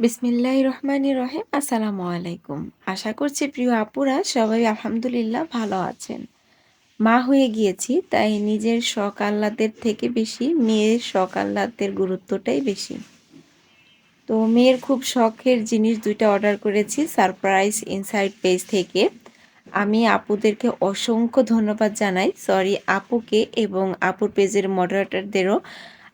বিসমিল্লাহ রহমান রহিম। আসসালামু আলাইকুম। আশা করছি প্রিয় আপুরা সবাই আলহামদুলিল্লাহ ভালো আছেন। মা হয়ে গিয়েছি, তাই নিজের শখ আহ্লাদের থেকে বেশি, মেয়ের শখ আহ্লাদের গুরুত্বটাই বেশি। তো মেয়ের খুব শখের জিনিস দুইটা অর্ডার করেছি, সারপ্রাইজ ইনসাইড পেজ থেকে। আমি আপুদেরকে অসংখ্য ধন্যবাদ জানাই। সরি, আপুকে এবং আপুর পেজের মডারেটরদেরও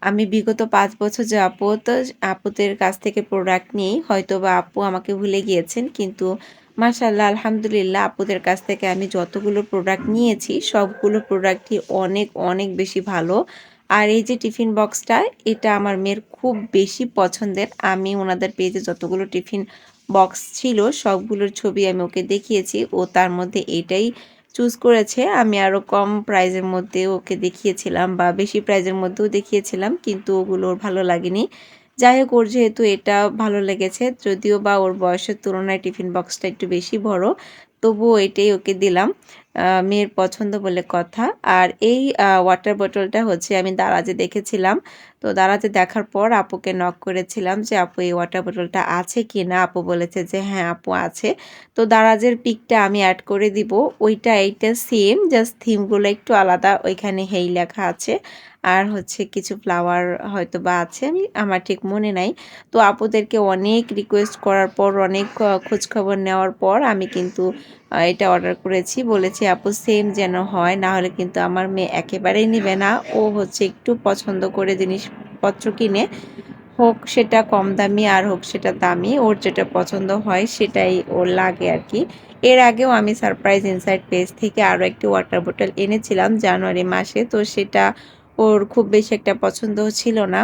আমি বিগত পাঁচ বছর যাবত আপুদের কাছ থেকে প্রোডাক্ট নিই হয়তো বা আপু আমাকে ভুলে গিয়েছেন, কিন্তু মাশাল্লাহ আলহামদুলিল্লাহ আপুদের কাছ থেকে আমি যতগুলো প্রোডাক্ট নিয়েছি, সবগুলো প্রোডাক্টই অনেক অনেক বেশি ভালো। আর এই যে টিফিন বক্সটা, এটা আমার মেয়ের খুব বেশি পছন্দের। আমি ওনাদের পেজে যতগুলো টিফিন বক্স ছিল, সবগুলোর ছবি আমি ওকে দেখিয়েছি। ও তার মধ্যে এটাই চুজ করেছে, আমি আরও কম প্রাইজের মধ্যে ওকে দেখিয়েছিলাম বা বেশি প্রাইজের মধ্যেও দেখিয়েছিলাম, কিন্তু ওগুলো ওর ভালো লাগেনি। যাই হোক, ওর যেহেতু এটা ভালো লেগেছে, যদিও বা ওর বয়সের তুলনায় টিফিন বক্সটা একটু বেশি বড়, তবুও এটাই ওকে দিলাম। মেয়ের পছন্দ বলে কথা। আর এই ওয়াটার বোটলটা হচ্ছে আমি দারাজে দেখেছিলাম। তো দারাজে দেখার পর আপুকে নক করেছিলাম যে, আপু, এই ওয়াটার বোটলটা আছে কি না? আপু বলেছে যে হ্যাঁ আপু আছে। তো দারাজের পিকটা আমি অ্যাড করে দিব। ওইটা, এইটা সেম জাস্ট থিমগুলো একটু আলাদা। ওইখানে হেই লেখা আছে। আর হচ্ছে কিছু ফ্লাওয়ার হয়তো বা আছে, আমি, আমার ঠিক মনে নাই। তো আপুদেরকে অনেক রিকোয়েস্ট করার পর, অনেক খোঁজখবর নেওয়ার পর আমি কিন্তু এটা অর্ডার করেছি। বলেছি, আপু সেম যেন হয় না হলে কিন্তু আমার মেয়ে একেবারেই নেবে না। ও হচ্ছে একটু পছন্দ করে জিনিসপত্র কিনে, হোক সেটা কম দামি আর হোক সেটা দামি, ওর যেটা পছন্দ হয় সেটাই ওর লাগে আর কি। এর আগেও আমি সারপ্রাইজ ইনসাইড পেজ থেকে আরও একটি ওয়াটার বোতল এনেছিলাম জানুয়ারি মাসে, তো সেটা ওর খুব বেশি একটা পছন্দ ছিল না।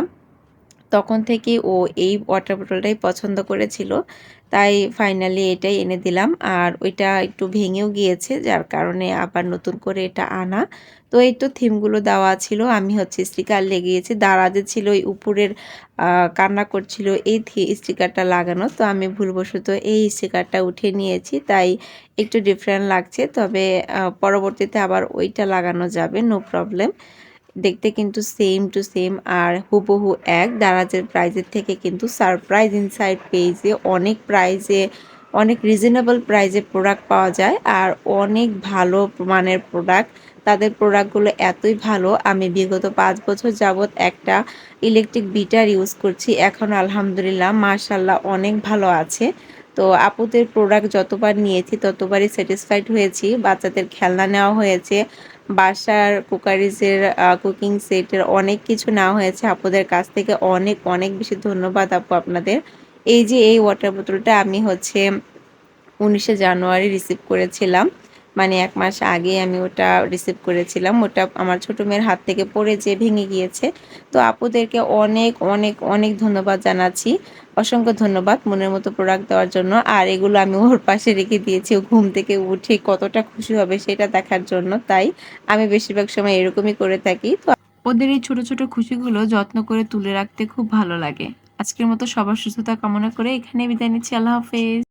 তখন থেকে ও এই ওয়াটার বোটলটাই পছন্দ করেছিল। তাই ফাইনালি এটাই এনে দিলাম। আর ওইটা একটু ভেঙেও গিয়েছে, যার কারণে আবার নতুন করে এটা আনা। তো এই তো থিমগুলো দেওয়া ছিল। আমি হচ্ছে স্টিকার লেগিয়েছি দাঁড়াতে ছিল ওই উপরের কান্না করছিল এই স্টিকারটা লাগানো। তো আমি ভুলবশত এই স্টিকারটা উঠে নিয়েছি। তাই একটু ডিফারেন্ট লাগছে। তবে পরবর্তীতে আবার ওইটা লাগানো যাবে নো প্রবলেম দেখতে কিন্তু সেম টু সেম আর হুবহু এক। দারাজের প্রাইজের থেকে কিন্তু সারপ্রাইজ ইনসাইড পেজে অনেক প্রাইজে অনেক রিজনেবল প্রাইজে প্রোডাক্ট পাওয়া যায় আর অনেক ভালো মানের প্রোডাক্ট তাদের প্রোডাক্টগুলো এতই ভালো, আমি বিগত পাঁচ বছর যাবৎ একটা ইলেকট্রিক বিটার ইউজ করছি। এখন আলহামদুলিল্লাহ মার্শাল্লাহ অনেক ভালো আছে। তো আপুদের প্রোডাক্ট যতবার নিয়েছি, ততবারই স্যাটিসফাইড হয়েছি। বাচ্চাদের খেলনা নেওয়া হয়েছে। বাসার কুকারিজের কুকিং সেটের অনেক কিছু নেওয়া হয়েছে আপুদের কাছ থেকে। অনেক অনেক বেশি ধন্যবাদ আপু আপনাদের। এই যে এই ওয়াটার বোতলটা আমি হচ্ছে উনিশে জানুয়ারি রিসিভ করেছিলাম। মানে এক মাস আগে আমি ওটা রিসিভ করেছিলাম। ওটা আমার ছোটো মেয়ের হাত থেকে পড়ে যে ভেঙে গিয়েছে। তো আপুদেরকে অনেক অনেক অনেক ধন্যবাদ জানাচ্ছি। অসংখ্য ধন্যবাদ মনের মতো প্রোডাক্ট দেওয়ার জন্য। আর এগুলো আমি ওর পাশে রেখে দিয়েছি। ও ঘুম থেকে উঠে কতটা খুশি হবে সেটা দেখার জন্য। তাই আমি বেশিরভাগ সময় এরকমই করে থাকি। তো ওদের এই ছোট ছোট খুশিগুলো যত্ন করে তুলে রাখতে খুব ভালো লাগে। আজকের মতো সবার সুস্থতা কামনা করে এখানে বিদায় নিচ্ছি। আল্লাহ হাফেজ।